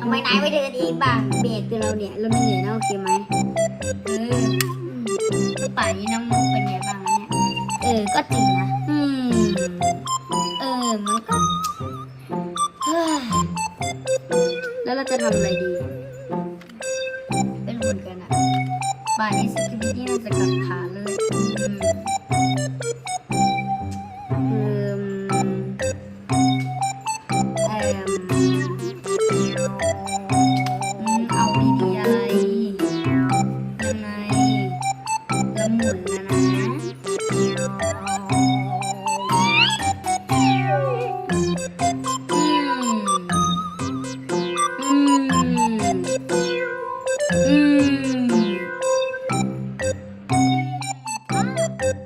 ทำไมนายไม่เดินเองบ้างเบรกคือเราเนี่ยเราไม่เหนื่อยนะโอเคไหมเออป่านนี้น้องมุกเป็นไงบ้างอะเนี่ยเออก็จริงนะอืมเออมันก็เฮ้ยแล้วเราจะทำอะไรดี เป็นเหมือนกันอะป่านนี้สกิปปี้น่าจะกลับฐาน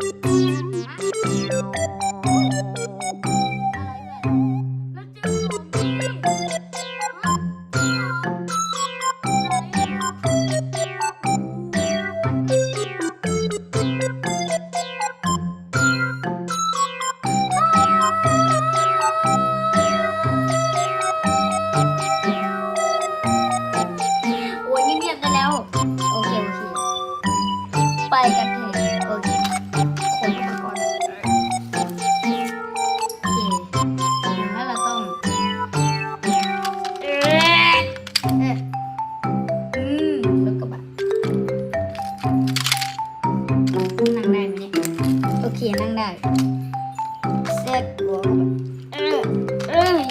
โ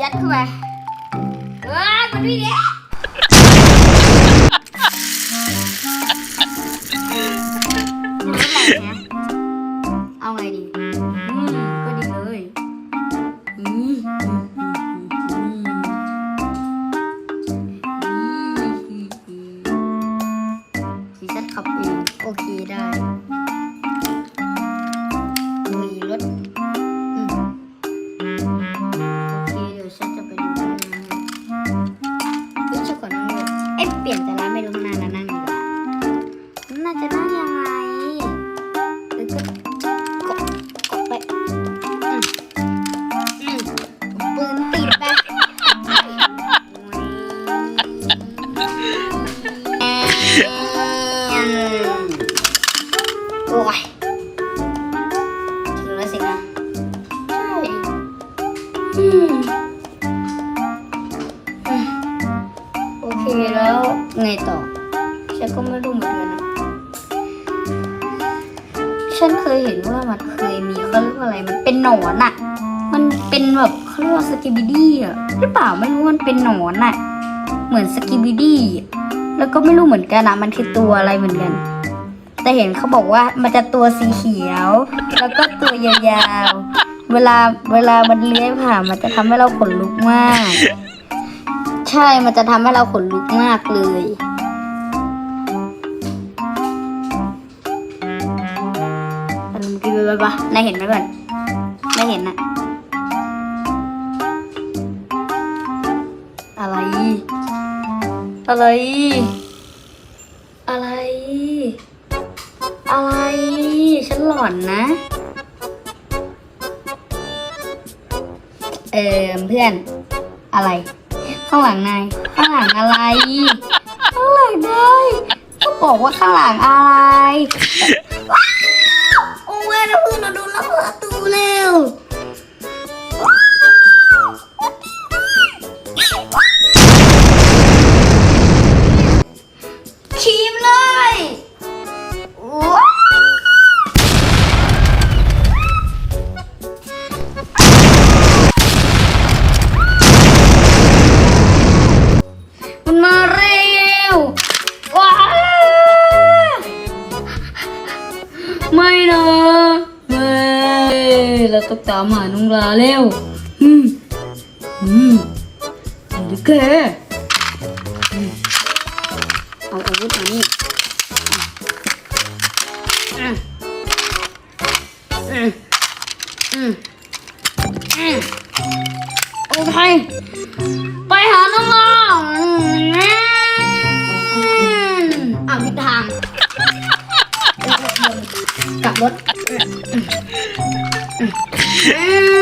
ยัดเข้าไปเอ้ยมันไม่เนี่ยยังไม่ไหลนะ ก็กดไปปืนติดไปโอ้ยถึงแล้วสินะใช่ ฉันเคยเห็นว่ามันเคยมีเขาเรียกว่าอะไร มันเป็นหนอนอะมันเป็นแบบเขาเรียกว่าสกิบิดี้อะหรือเปล่าไม่รู้มันเป็นหนอนอะเหมือนสกิบิดี้แล้วก็ไม่รู้เหมือนกันนะมันคือตัวอะไรเหมือนกัน แต่เห็นเขาบอกว่ามันจะตัวสีเขียว แล้วก็ตัวยาวๆ เวลาเวลามันเลื้อยผ่านมันจะทำให้เราขนลุกมาก ใช่มันจะทำให้เราขนลุกมากเลย นี้คืออะไรปะนายเห็นไหมก่อนไม่เห็นอะอะไร อะไร อะไร อะไร ฉันหลอนนะ เออเพื่อน อะไร ข้างหลังนาย ข้างหลังอะไร ข้างหลังนายก็บอกว่าข้างหลังอะไร โอ้ยเราเพื่อนเราโดนลักพาตัวแล้ว ต้องตามหาน้องลาแล้ว อืม อืมเอาดิแกอืมเอาอาวุธมานี่อืมอืมอืมอืมโอเคไปหาน้องลาอืมเอาทิศทางกลับรถ อ